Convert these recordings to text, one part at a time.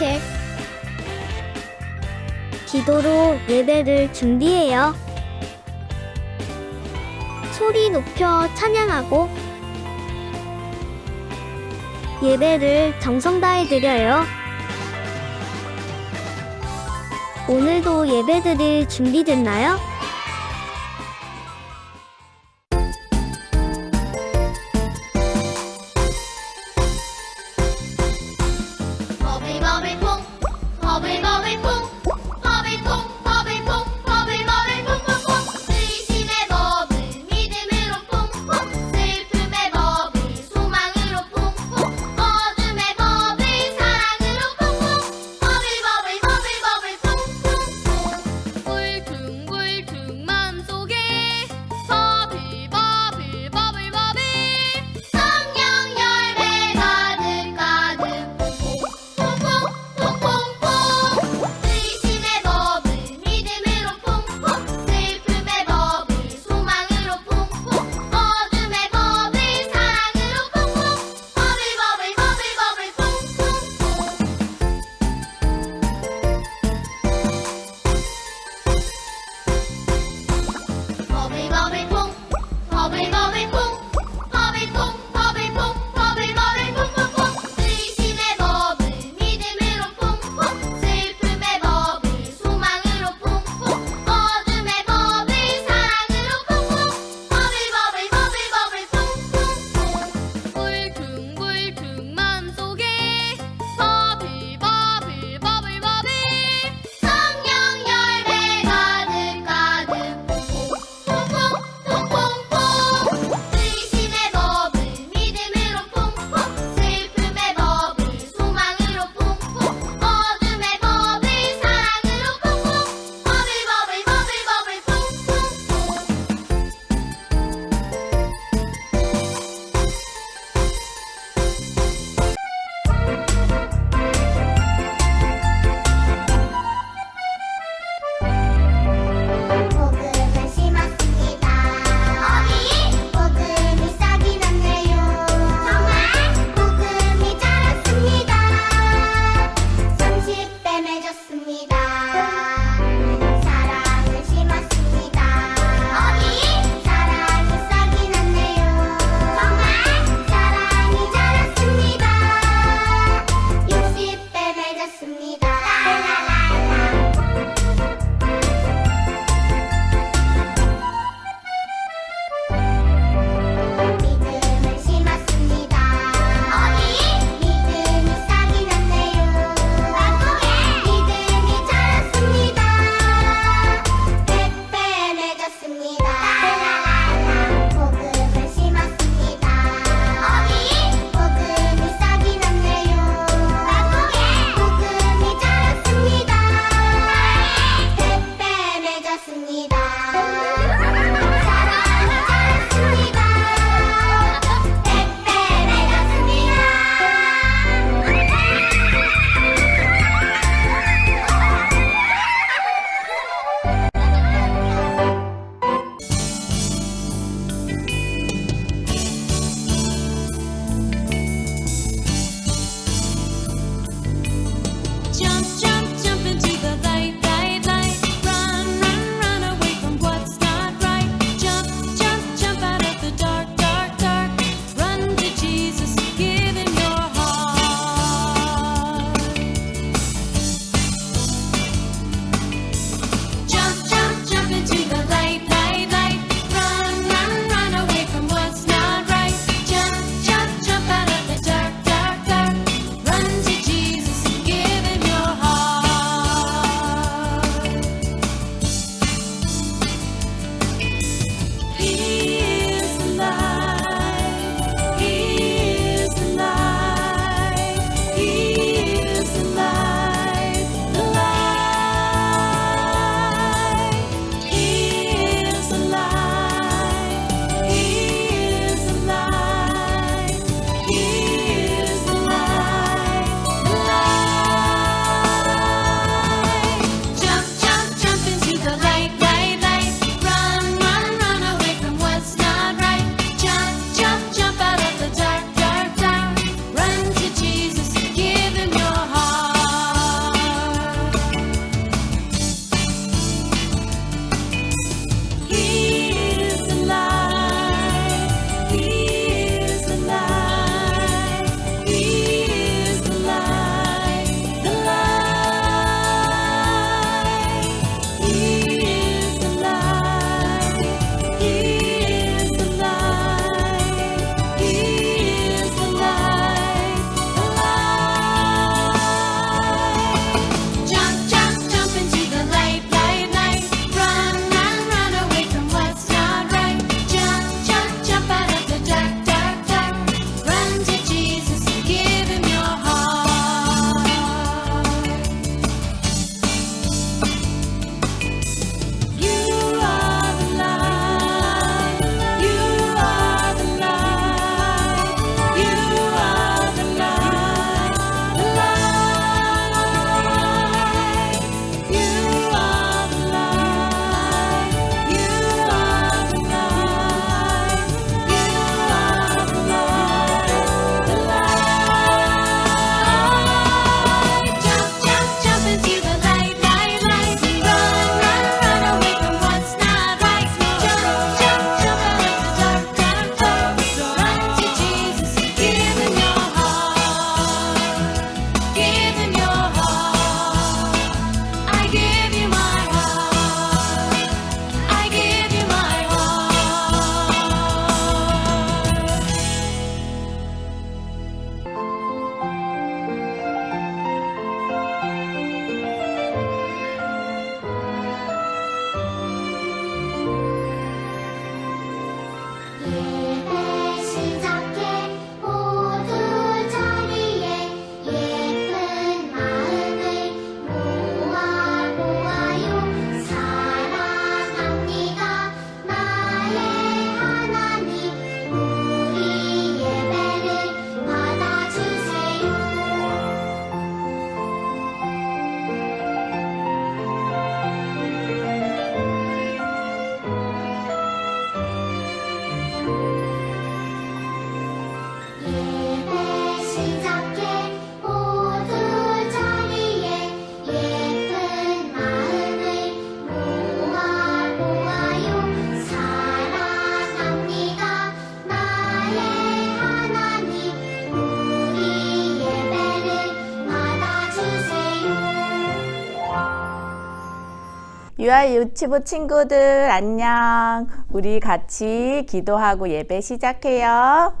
책. 기도로 예배를 준비해요. 소리 높여 찬양하고 예배를 정성 다해 드려요. 오늘도 예배 드릴 준비됐나요? 유아 유치부 친구들 안녕. 우리 같이 기도하고 예배 시작해요.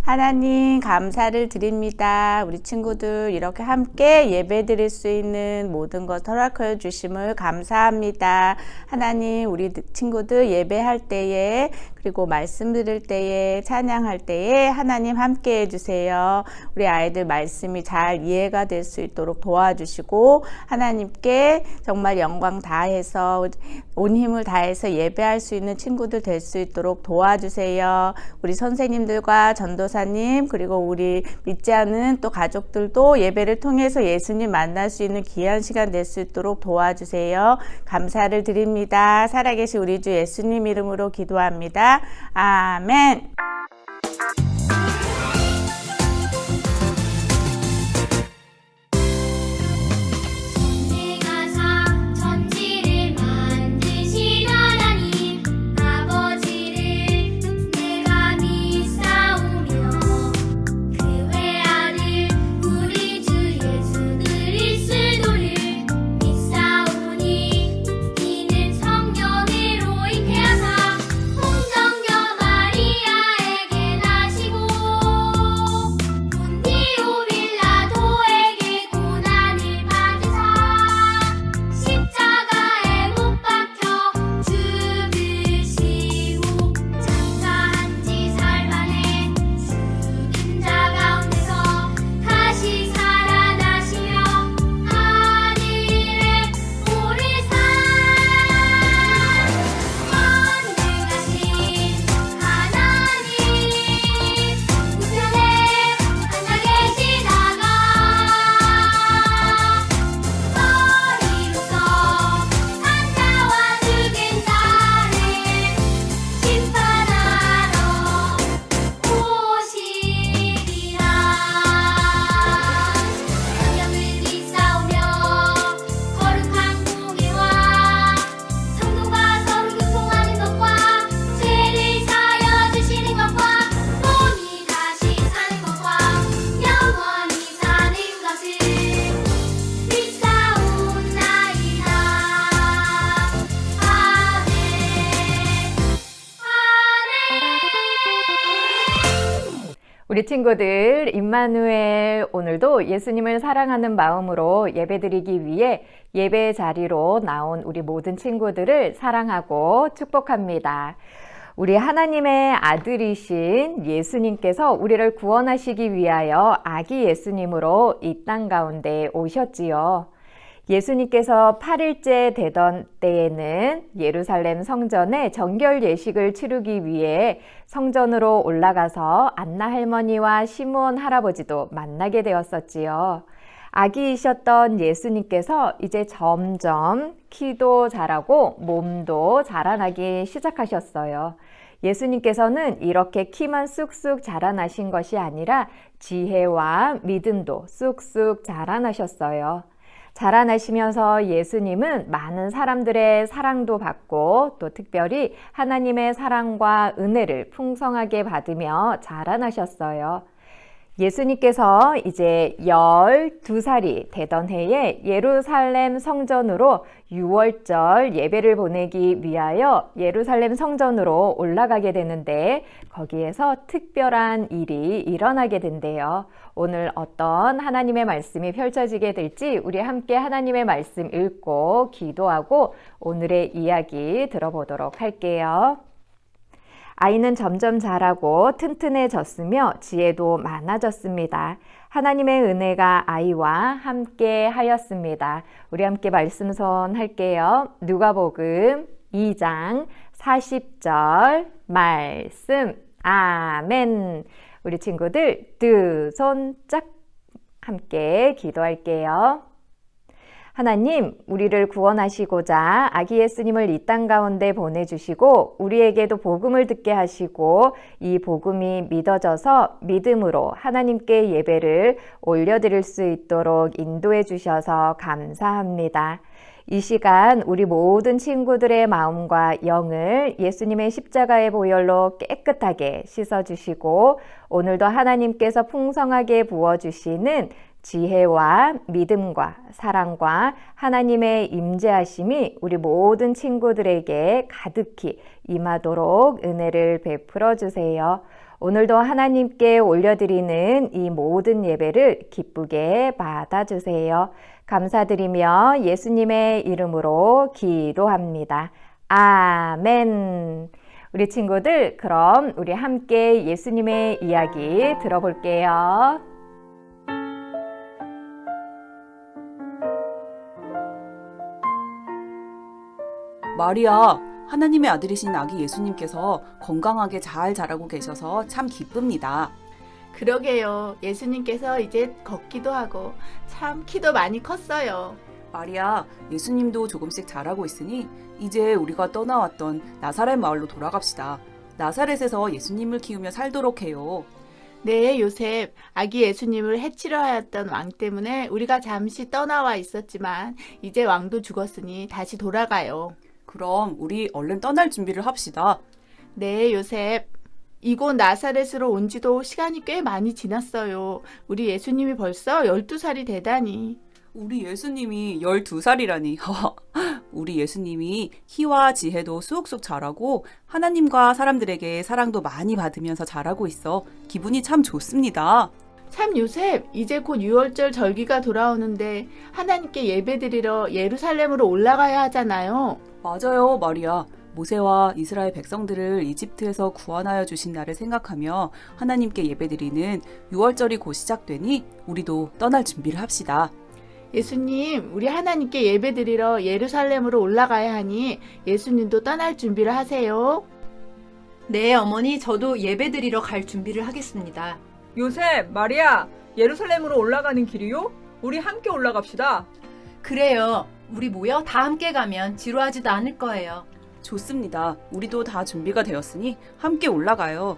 하나님 감사를 드립니다. 우리 친구들 이렇게 함께 예배 드릴 수 있는 모든 것 허락해 주심을 감사합니다. 하나님 우리 친구들 예배할 때에 그리고 말씀 들을 때에 찬양할 때에 하나님 함께 해 주세요. 우리 아이들 말씀이 잘 이해가 될 수 있도록 도와주시고 하나님께 정말 영광 다해서 온 힘을 다해서 예배할 수 있는 친구들 될 수 있도록 도와주세요. 우리 선생님들과 전도사님 그리고 우리 믿지 않은 또 가족들도 예배를 통해서 예수님 만날 수 있는 귀한 시간 될 수 있도록 도와주세요. 감사를 드립니다. 살아계신 우리 주 예수님 이름으로 기도합니다. 아멘. 우리 친구들 임마누엘 오늘도 예수님을 사랑하는 마음으로 예배드리기 위해 예배 자리로 나온 우리 모든 친구들을 사랑하고 축복합니다. 우리 하나님의 아들이신 예수님께서 우리를 구원하시기 위하여 아기 예수님으로 이 땅 가운데 오셨지요. 예수님께서 8일째 되던 때에는 예루살렘 성전에 정결 예식을 치르기 위해 성전으로 올라가서 안나 할머니와 시므온 할아버지도 만나게 되었었지요. 아기이셨던 예수님께서 이제 점점 키도 자라고 몸도 자라나기 시작하셨어요. 예수님께서는 이렇게 키만 쑥쑥 자라나신 것이 아니라 지혜와 믿음도 쑥쑥 자라나셨어요. 자라나시면서 예수님은 많은 사람들의 사랑도 받고 또 특별히 하나님의 사랑과 은혜를 풍성하게 받으며 자라나셨어요. 예수님께서 이제 12살이 되던 해에 예루살렘 성전으로 6월절 예배를 보내기 위하여 예루살렘 성전으로 올라가게 되는데 거기에서 특별한 일이 일어나게 된대요. 오늘 어떤 하나님의 말씀이 펼쳐지게 될지 우리 함께 하나님의 말씀 읽고 기도하고 오늘의 이야기 들어보도록 할게요. 아이는 점점 자라고 튼튼해졌으며 지혜도 많아졌습니다. 하나님의 은혜가 아이와 함께 하였습니다. 우리 함께 말씀선 할게요. 누가복음 2장 40절 말씀. 아멘. 우리 친구들 두 손 짝 함께 기도할게요. 하나님, 우리를 구원하시고자 아기 예수님을 이 땅 가운데 보내주시고 우리에게도 복음을 듣게 하시고 이 복음이 믿어져서 믿음으로 하나님께 예배를 올려드릴 수 있도록 인도해 주셔서 감사합니다. 이 시간 우리 모든 친구들의 마음과 영을 예수님의 십자가의 보혈로 깨끗하게 씻어주시고 오늘도 하나님께서 풍성하게 부어주시는 지혜와 믿음과 사랑과 하나님의 임재하심이 우리 모든 친구들에게 가득히 임하도록 은혜를 베풀어 주세요. 오늘도 하나님께 올려드리는 이 모든 예배를 기쁘게 받아주세요. 감사드리며 예수님의 이름으로 기도합니다. 아멘. 우리 친구들, 그럼 우리 함께 예수님의 이야기 들어볼게요. 마리아, 하나님의 아들이신 아기 예수님께서 건강하게 잘 자라고 계셔서 참 기쁩니다. 그러게요. 예수님께서 이제 걷기도 하고 참 키도 많이 컸어요. 마리아, 예수님도 조금씩 자라고 있으니 이제 우리가 떠나왔던 나사렛 마을로 돌아갑시다. 나사렛에서 예수님을 키우며 살도록 해요. 네, 요셉. 아기 예수님을 해치려 하였던 왕 때문에 우리가 잠시 떠나와 있었지만 이제 왕도 죽었으니 다시 돌아가요. 그럼 우리 얼른 떠날 준비를 합시다. 네, 요셉. 이곳 나사렛으로 온 지도 시간이 꽤 많이 지났어요. 우리 예수님이 벌써 12살이 되다니. 우리 예수님이 12살이라니. 우리 예수님이 희와 지혜도 쑥쑥 자라고 하나님과 사람들에게 사랑도 많이 받으면서 자라고 있어 기분이 참 좋습니다. 참 요셉, 이제 곧 6월절 절기가 돌아오는데 하나님께 예배드리러 예루살렘으로 올라가야 하잖아요. 맞아요, 마리아. 모세와 이스라엘 백성들을 이집트에서 구원하여 주신 날을 생각하며 하나님께 예배드리는 6월절이 곧 시작되니 우리도 떠날 준비를 합시다. 예수님, 우리 하나님께 예배드리러 예루살렘으로 올라가야 하니 예수님도 떠날 준비를 하세요. 네, 어머니, 저도 예배드리러 갈 준비를 하겠습니다. 요셉, 마리아, 예루살렘으로 올라가는 길이요? 우리 함께 올라갑시다. 그래요. 우리 모여 다 함께 가면 지루하지도 않을 거예요. 좋습니다. 우리도 다 준비가 되었으니 함께 올라가요.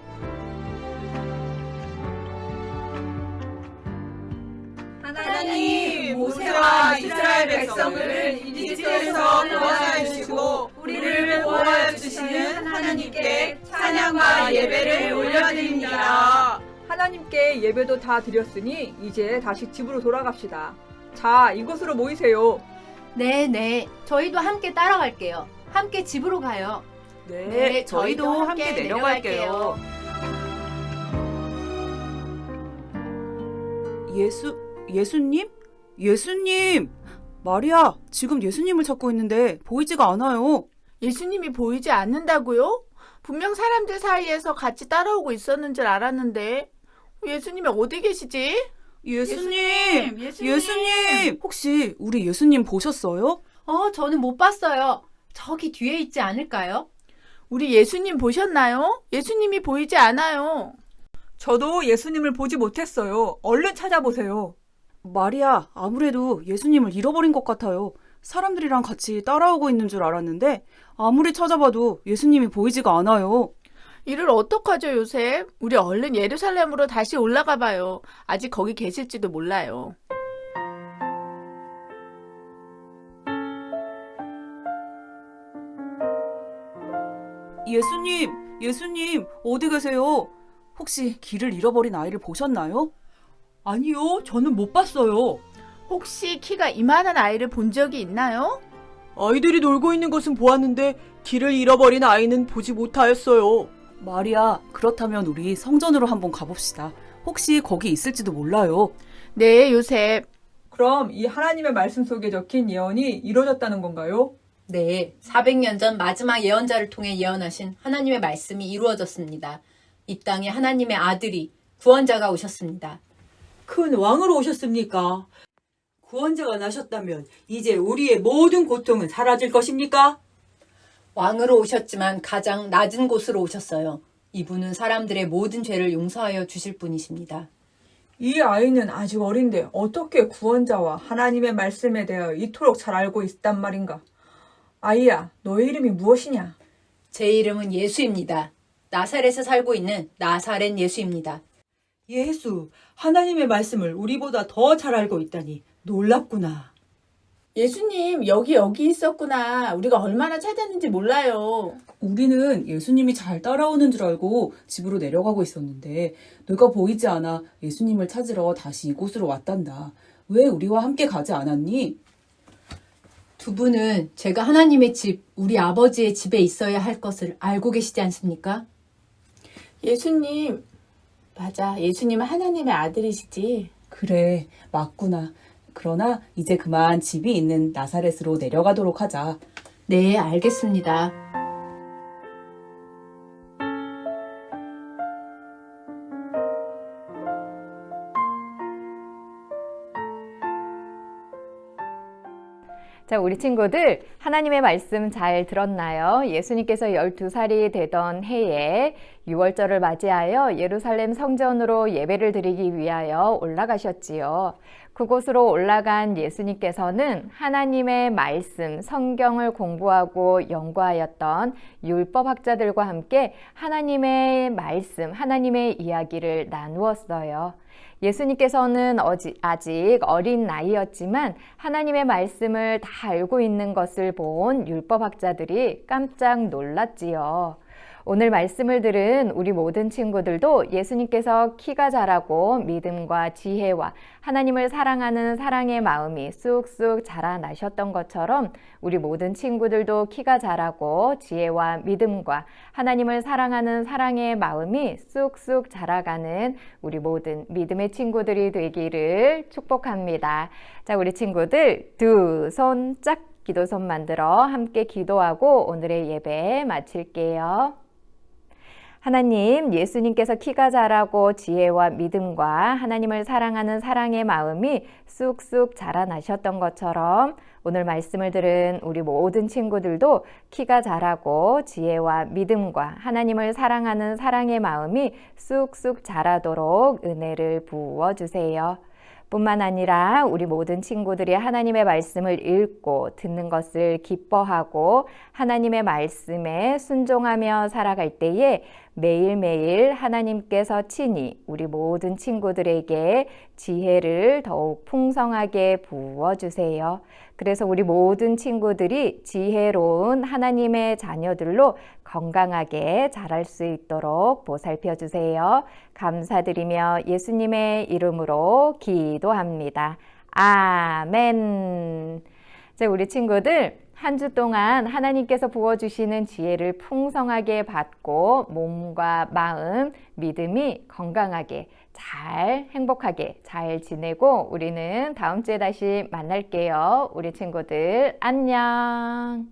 하나님, 모세와 이스라엘 백성을 이집트에서 구원하여 주시고 우리를 보호하여 주시는 하나님께 찬양과 예배를 올려드립니다. 하나님께 예배도 다 드렸으니 이제 다시 집으로 돌아갑시다. 자, 이곳으로 모이세요. 네, 네. 저희도 함께 따라갈게요. 함께 집으로 가요. 네, 저희도 함께 내려갈게요. 예수, 예수님? 예수님! 마리아, 지금 예수님을 찾고 있는데 보이지가 않아요. 예수님이 보이지 않는다고요? 분명 사람들 사이에서 같이 따라오고 있었는 줄 알았는데 예수님이 어디 계시지? 예수님! 예수님! 예수님! 혹시 우리 예수님 보셨어요? 어, 저는 못 봤어요. 저기 뒤에 있지 않을까요? 우리 예수님 보셨나요? 예수님이 보이지 않아요. 저도 예수님을 보지 못했어요. 얼른 찾아보세요. 마리아, 아무래도 예수님을 잃어버린 것 같아요. 사람들이랑 같이 따라오고 있는 줄 알았는데 아무리 찾아봐도 예수님이 보이지가 않아요. 이를 어떡하죠, 요셉? 우리 얼른 예루살렘으로 다시 올라가 봐요. 아직 거기 계실지도 몰라요. 예수님, 예수님, 어디 계세요? 혹시 길을 잃어버린 아이를 보셨나요? 아니요, 저는 못 봤어요. 혹시 키가 이만한 아이를 본 적이 있나요? 아이들이 놀고 있는 것은 보았는데 길을 잃어버린 아이는 보지 못하였어요. 마리아, 그렇다면 우리 성전으로 한번 가봅시다. 혹시 거기 있을지도 몰라요. 네, 요셉. 그럼 이 하나님의 말씀 속에 적힌 예언이 이루어졌다는 건가요? 네, 400년 전 마지막 예언자를 통해 예언하신 하나님의 말씀이 이루어졌습니다. 이 땅에 하나님의 아들이 구원자가 오셨습니다. 큰 왕으로 오셨습니까? 구원자가 나셨다면 이제 우리의 모든 고통은 사라질 것입니까? 왕으로 오셨지만 가장 낮은 곳으로 오셨어요. 이분은 사람들의 모든 죄를 용서하여 주실 분이십니다. 이 아이는 아직 어린데 어떻게 구원자와 하나님의 말씀에 대하여 이토록 잘 알고 있단 말인가? 아이야, 너의 이름이 무엇이냐? 제 이름은 예수입니다. 나사렛에 살고 있는 나사렛 예수입니다. 예수, 하나님의 말씀을 우리보다 더 잘 알고 있다니 놀랍구나. 예수님, 여기, 여기 있었구나. 우리가 얼마나 찾았는지 몰라요. 우리는 예수님이 잘 따라오는 줄 알고 집으로 내려가고 있었는데 너가 보이지 않아 예수님을 찾으러 다시 이곳으로 왔단다. 왜 우리와 함께 가지 않았니? 두 분은 제가 하나님의 집, 우리 아버지의 집에 있어야 할 것을 알고 계시지 않습니까? 예수님, 맞아. 예수님은 하나님의 아들이시지. 그래, 맞구나. 그러나 이제 그만 집이 있는 나사렛으로 내려가도록 하자. 네, 알겠습니다. 자, 우리 친구들, 하나님의 말씀 잘 들었나요? 예수님께서 12살이 되던 해에 6월절을 맞이하여 예루살렘 성전으로 예배를 드리기 위하여 올라가셨지요. 그곳으로 올라간 예수님께서는 하나님의 말씀, 성경을 공부하고 연구하였던 율법학자들과 함께 하나님의 말씀, 하나님의 이야기를 나누었어요. 예수님께서는 아직 어린 나이였지만 하나님의 말씀을 다 알고 있는 것을 본 율법학자들이 깜짝 놀랐지요. 오늘 말씀을 들은 우리 모든 친구들도 예수님께서 키가 자라고 믿음과 지혜와 하나님을 사랑하는 사랑의 마음이 쑥쑥 자라나셨던 것처럼 우리 모든 친구들도 키가 자라고 지혜와 믿음과 하나님을 사랑하는 사랑의 마음이 쑥쑥 자라가는 우리 모든 믿음의 친구들이 되기를 축복합니다. 자, 우리 친구들 두 손 짝 기도손 만들어 함께 기도하고 오늘의 예배 마칠게요. 하나님, 예수님께서 키가 자라고 지혜와 믿음과 하나님을 사랑하는 사랑의 마음이 쑥쑥 자라나셨던 것처럼 오늘 말씀을 들은 우리 모든 친구들도 키가 자라고 지혜와 믿음과 하나님을 사랑하는 사랑의 마음이 쑥쑥 자라도록 은혜를 부어 주세요. 뿐만 아니라 우리 모든 친구들이 하나님의 말씀을 읽고 듣는 것을 기뻐하고 하나님의 말씀에 순종하며 살아갈 때에 매일매일 하나님께서 친히 우리 모든 친구들에게 지혜를 더욱 풍성하게 부어주세요. 그래서 우리 모든 친구들이 지혜로운 하나님의 자녀들로 건강하게 자랄 수 있도록 보살펴 주세요. 감사드리며 예수님의 이름으로 기도합니다. 아멘. 자, 우리 친구들 한 주 동안 하나님께서 부어주시는 지혜를 풍성하게 받고 몸과 마음, 믿음이 건강하게 잘 행복하게 잘 지내고 우리는 다음 주에 다시 만날게요. 우리 친구들 안녕.